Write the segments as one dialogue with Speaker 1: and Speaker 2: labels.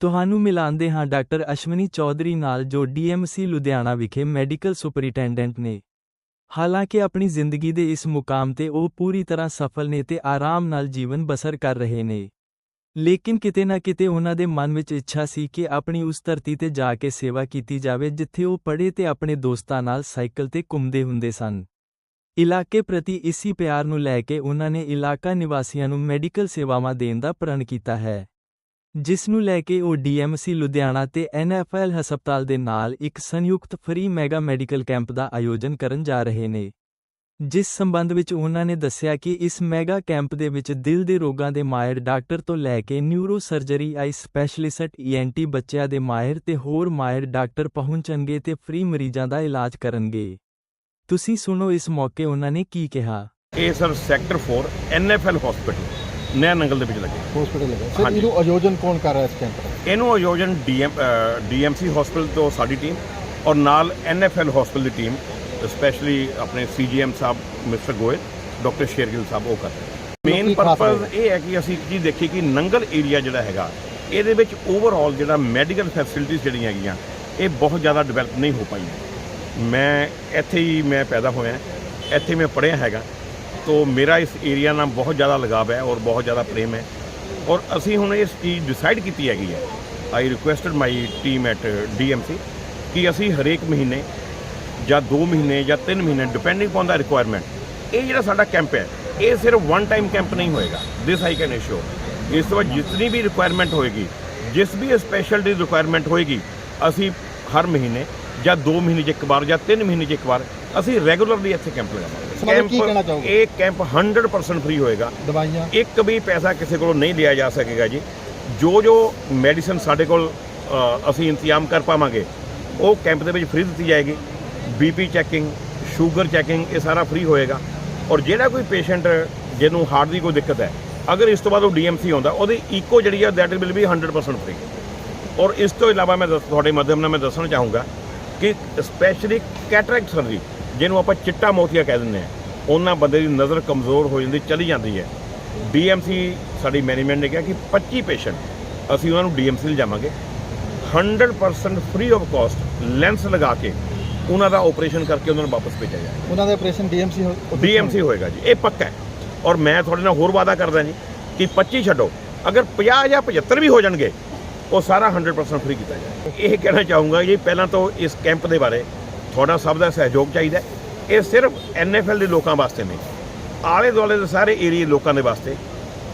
Speaker 1: ਤੁਹਾਨੂੰ ਮਿਲਾਉਂਦੇ ਹਾਂ ਡਾਕਟਰ ਅਸ਼ਵਨੀ ਚੌਧਰੀ ਨਾਲ ਜੋ ਡੀਐਮਸੀ ਲੁਧਿਆਣਾ ਵਿਖੇ ਮੈਡੀਕਲ ਸੁਪਰੀਟੈਂਡੈਂਟ ਨੇ। ਹਾਲਾਂਕਿ ਆਪਣੀ ਜ਼ਿੰਦਗੀ ਦੇ ਇਸ ਮੁਕਾਮ ਤੇ ਉਹ ਪੂਰੀ ਤਰ੍ਹਾਂ ਸਫਲ ਨੇ ਤੇ ਆਰਾਮ ਨਾਲ ਜੀਵਨ ਬਸਰ ਕਰ ਰਹੇ ਨੇ। ਲੇਕਿਨ ਕਿਤੇ ਨਾ ਕਿਤੇ ਉਹਨਾਂ ਦੇ ਮਨ ਵਿੱਚ ਇੱਛਾ ਸੀ ਕਿ ਆਪਣੀ ਉਸ ਧਰਤੀ ਤੇ ਜਾ ਕੇ ਸੇਵਾ ਕੀਤੀ ਜਾਵੇ ਜਿੱਥੇ ਉਹ ਪੜ੍ਹੇ ਤੇ ਆਪਣੇ ਦੋਸਤਾਂ ਨਾਲ ਸਾਈਕਲ ਤੇ ਘੁੰਮਦੇ ਹੁੰਦੇ ਸਨ। ਇਲਾਕੇ ਪ੍ਰਤੀ ਇਸੀ ਪਿਆਰ ਨੂੰ ਲੈ ਕੇ ਉਹਨਾਂ ਨੇ ਇਲਾਕਾ ਨਿਵਾਸੀਆਂ ਨੂੰ ਮੈਡੀਕਲ ਸੇਵਾਵਾਂ ਦੇਣ ਦਾ ਪ੍ਰਣ ਕੀਤਾ ਹੈ। ਜਿਸ ਨੂੰ ਲੈ ਕੇ ਉਹ ਡੀਐਮਸੀ ਲੁਧਿਆਣਾ ਤੇ ਐਨਐਫਐਲ ਹਸਪਤਾਲ ਦੇ ਨਾਲ ਇੱਕ ਸੰਯੁਕਤ ਫ੍ਰੀ ਮੈਗਾ ਮੈਡੀਕਲ ਕੈਂਪ ਦਾ ਆਯੋਜਨ ਕਰਨ ਜਾ ਰਹੇ ਨੇ। ਜਿਸ ਸੰਬੰਧ ਵਿੱਚ ਉਹਨਾਂ ਨੇ ਦੱਸਿਆ ਕਿ ਇਸ ਮੈਗਾ ਕੈਂਪ ਦੇ ਵਿੱਚ ਦਿਲ ਦੇ ਰੋਗਾਂ ਦੇ ਮਾਹਿਰ ਡਾਕਟਰ ਤੋਂ ਲੈ ਕੇ neuro surgery eye specialist ENT ਬੱਚਿਆਂ ਦੇ ਮਾਹਿਰ ਤੇ ਹੋਰ ਮਾਹਿਰ ਡਾਕਟਰ ਪਹੁੰਚਣਗੇ ਤੇ ਫ੍ਰੀ ਮਰੀਜ਼ਾਂ ਦਾ ਇਲਾਜ ਕਰਨਗੇ। ਤੁਸੀਂ ਸੁਣੋ ਇਸ ਮੌਕੇ ਉਹਨਾਂ ਨੇ ਕੀ ਕਿਹਾ।
Speaker 2: ਇਹ sir sector 4 NFL hospital. Naya Nangal ਦੇ ਵਿੱਚ ਲੱਗੇ।
Speaker 3: ਹਸਪੀਟਲ ਹੈ ਸਰ
Speaker 2: ਹਾਂਜੀ।
Speaker 3: ਇਹਨੂੰ ਆਯੋਜਨ ਕੌਣ ਕਰ ਰਿਹਾ ਇਸ ਕੈਂਪ ਦਾ?
Speaker 2: ਇਹਨੂੰ ਆਯੋਜਨ ਡੀਐਮ ਡੀਐਮਸੀ ਹਸਪੀਟਲ ਤੋਂ ਸਾਡੀ ਟੀਮ ਔਰ ਨਾਲ ਐਨਐਫਐਲ ਹਸਪੀਟਲ ਦੀ ਟੀਮ ਸਪੈਸ਼ਲੀ ਆਪਣੇ ਸੀਜੀਐਮ ਸਾਹਿਬ ਮਿਸਟਰ ਗੋਇਲ ਡਾਕਟਰ ਸ਼ੇਰਗਿਲ ਸਾਹਿਬ ਉਹ ਕਰਦੇ ਮੇਨ
Speaker 3: ਕੀ ਖਾਸ
Speaker 2: ਪਰਪਸ? ਇਹ ਹੈ ਕਿ ਅਸੀਂ ਇੱਕ ਚੀਜ਼ ਦੇਖੀ ਕਿ ਨੰਗਲ ਏਰੀਆ ਜਿਹੜਾ ਹੈਗਾ ਇਹਦੇ ਵਿੱਚ ਓਵਰਆਲ ਜਿਹੜਾ ਮੈਡੀਕਲ ਫੈਸਿਲਿਟੀਜ਼ ਜਿਹੜੀਆਂ ਹੈਗੀਆਂ ਇਹ ਬਹੁਤ ਜ਼ਿਆਦਾ ਡਿਵੈਲਪ ਨਹੀਂ ਹੋ ਪਾਈਆਂ। ਮੈਂ ਇੱਥੇ ਹੀ ਮੈਂ ਪੈਦਾ ਹੋਇਆ ਇੱਥੇ ਮੈਂ ਪੜ੍ਹਿਆ ਹੈਗਾ। ਤੋ ਮੇਰਾ ਇਸ ਏਰੀਆ ਨਾਲ ਬਹੁਤ ਜ਼ਿਆਦਾ ਲਗਾਵ ਹੈ ਔਰ ਬਹੁਤ ਜ਼ਿਆਦਾ ਪ੍ਰੇਮ ਹੈ। ਔਰ ਅਸੀਂ ਹੁਣ ਇਸ ਚੀਜ਼ ਡਿਸਾਈਡ ਕੀਤੀ ਹੈਗੀ ਹੈ। I requested my team at DMC ਕਿ ਅਸੀਂ ਹਰੇਕ ਮਹੀਨੇ ਜਾਂ 2 ਮਹੀਨੇ ਜਾਂ 3 ਮਹੀਨੇ ਡਿਪੈਂਡਿੰਗ ਔਨ ਦਾ ਰਿਕੁਆਇਰਮੈਂਟ ਇਹ ਜਿਹੜਾ ਸਾਡਾ ਕੈਂਪ ਹੈ, ਇਹ ਸਿਰਫ ਵਨ ਟਾਈਮ ਕੈਂਪ ਨਹੀਂ ਹੋਏਗਾ। ਦਿਸ ਆਈ ਕੈਨ ਅਸ਼ੋਰ ਇਸ ਤੋਂ ਬਾਅਦ ਜਿਤਨੀ ਵੀ ਰਿਕੁਆਇਰਮੈਂਟ ਹੋਏਗੀ, ਜਿਸ ਵੀ ਸਪੈਸ਼ਲਟੀ ਰਿਕੁਆਇਰਮੈਂਟ ਹੋਏਗੀ, ਅਸੀਂ ਹਰ ਮਹੀਨੇ ਜਾਂ 2 ਮਹੀਨੇ 'ਚ ਇੱਕ ਵਾਰ ਜਾਂ 3 ਮਹੀਨੇ 'ਚ ਇੱਕ ਵਾਰ ਅਸੀਂ ਰੈਗੂਲਰਲੀ ਇੱਥੇ ਕੈਂਪ ਲਗਾਵਾਂਗੇ।
Speaker 3: ਕੀ ਕਹਿਣਾ ਚਾਹੋਗੇ?
Speaker 2: ਇਹ ਕੈਂਪ 100% ਫ੍ਰੀ ਹੋਏਗਾ।
Speaker 3: ਦਵਾਈਆਂ?
Speaker 2: ਇੱਕ ਵੀ ਪੈਸਾ ਕਿਸੇ ਕੋਲੋਂ ਨਹੀਂ ਲਿਆ ਜਾ ਸਕੇਗਾ ਜੀ। ਜੋ ਜੋ ਮੈਡੀਸਨ ਸਾਡੇ ਕੋਲ ਅਸੀਂ ਇੰਤਜ਼ਾਮ ਕਰ ਪਾਵਾਂਗੇ ਉਹ ਕੈਂਪ ਦੇ ਵਿੱਚ ਫ੍ਰੀ ਦਿੱਤੀ ਜਾਏਗੀ। ਬੀਪੀ ਚੈਕਿੰਗ ਸ਼ੂਗਰ ਚੈਕਿੰਗ ਇਹ ਸਾਰਾ ਫ੍ਰੀ ਹੋਏਗਾ। ਔਰ ਜਿਹੜਾ ਕੋਈ ਪੇਸ਼ੈਂਟ ਜਿਹਨੂੰ ਹਾਰਟ ਦੀ ਕੋਈ ਦਿੱਕਤ ਹੈ ਅਗਰ ਇਸ ਤੋਂ ਬਾਅਦ ਉਹ ਡੀਐਮਸੀ ਆਉਂਦਾ ਉਹਦੀ ਈਕੋ ਜਿਹੜੀ ਹੈ ਦੈਟ ਵਿਲ ਬੀ 100% ਫ੍ਰੀ ਔਰ ਇਸ ਤੋਂ ਇਲਾਵਾ ਮੈਂ ਤੁਹਾਡੇ ਮਾਧਿਅਮ ਨਾਲ ਮੈਂ ਦੱਸਣਾ ਚਾਹੂੰਗਾ ਕਿ ਸਪੈਸ਼ਲੀ ਕੈਟਰੈਕਟ ਸਰਜਰੀ ਜਿਹਨੂੰ ਆਪਾਂ ਚਿੱਟਾ ਮੋਤੀਆ ਕਹਿ ਦਿੰਦੇ ਆ ਉਹਨਾਂ ਬੰਦੇ ਦੀ ਨਜ਼ਰ ਕਮਜ਼ੋਰ ਹੋ ਜਾਂਦੀ ਚਲੀ ਜਾਂਦੀ ਹੈ। ਡੀਐਮਸੀ ਸਾਡੀ ਮੈਨੇਜਮੈਂਟ ਨੇ ਕਿਹਾ ਕਿ 25 ਪੇਸ਼ੈਂਟ ਅਸੀਂ ਉਹਨਾਂ ਨੂੰ ਡੀਐਮਸੀ ਲਿਜਾਵਾਂਗੇ 100% ਫ੍ਰੀ ਆਫ ਕਾਸਟ ਲੈਂਸ ਲਗਾ ਕੇ ਉਹਨਾਂ ਦਾ ਆਪਰੇਸ਼ਨ ਕਰਕੇ ਉਹਨਾਂ ਨੂੰ ਵਾਪਸ ਭੇਜਿਆ ਜਾਏਗਾ।
Speaker 3: ਉਹਨਾਂ ਦਾ ਆਪਰੇਸ਼ਨ ਡੀਐਮਸੀ
Speaker 2: ਡੀਐਮਸੀ ਹੋਏਗਾ ਜੀ। ਇਹ ਪੱਕਾ ਹੈ। ਔਰ ਮੈਂ ਤੁਹਾਡੇ ਨਾਲ ਹੋਰ ਵਾਅਦਾ ਕਰਦਾ ਜੀ ਕਿ 25 ਛੱਡੋ। ਅਗਰ 50 ਜਾਂ 75 ਵੀ ਹੋ ਜਾਣਗੇ ਉਹ ਸਾਰਾ 100% ਫ੍ਰੀ ਕੀਤਾ ਜਾਏਗਾ। ਇਹ ਕਹਿਣਾ ਚਾਹੂੰਗਾ ਜੀ ਪਹਿਲਾਂ ਤੋਂ ਇਸ ਕੈਂਪ ਦੇ ਬਾਰੇ ਤੁਹਾਡਾ ਸਭ ਦਾ ਸਹਿਯੋਗ ਚਾਹੀਦਾ ਇਹ ਸਿਰਫ ਐਨਐਫਐਲ ਦੇ ਲੋਕਾਂ ਵਾਸਤੇ ਨਹੀਂ, ਆਲੇ ਦੁਆਲੇ ਦੇ ਸਾਰੇ ਏਰੀਏ ਲੋਕਾਂ ਦੇ ਵਾਸਤੇ।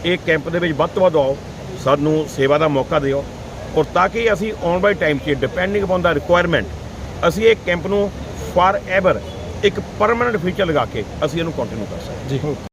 Speaker 2: ਇਹ ਕੈਂਪ ਦੇ ਵਿੱਚ ਵੱਧ ਤੋਂ ਵੱਧ ਆਓ, ਸਾਨੂੰ ਸੇਵਾ ਦਾ ਮੌਕਾ ਦਿਓ ਔਰ ਤਾਂ ਕਿ ਅਸੀਂ ਆਉਣ ਵਾਲੇ ਟਾਈਮ 'ਚ ਡਿਪੈਂਡਿੰਗ ਅਪਨ ਦਾ ਰਿਕੁਆਇਰਮੈਂਟ ਅਸੀਂ ਇਹ ਕੈਂਪ ਨੂੰ ਫਾਰ ਐਵਰ ਇੱਕ ਪਰਮਨੈਂਟ ਫੀਚਰ ਲਗਾ ਕੇ ਅਸੀਂ ਇਹਨੂੰ ਕੰਟੀਨਿਊ ਕਰ ਸਕਦੇ
Speaker 3: ਜੀ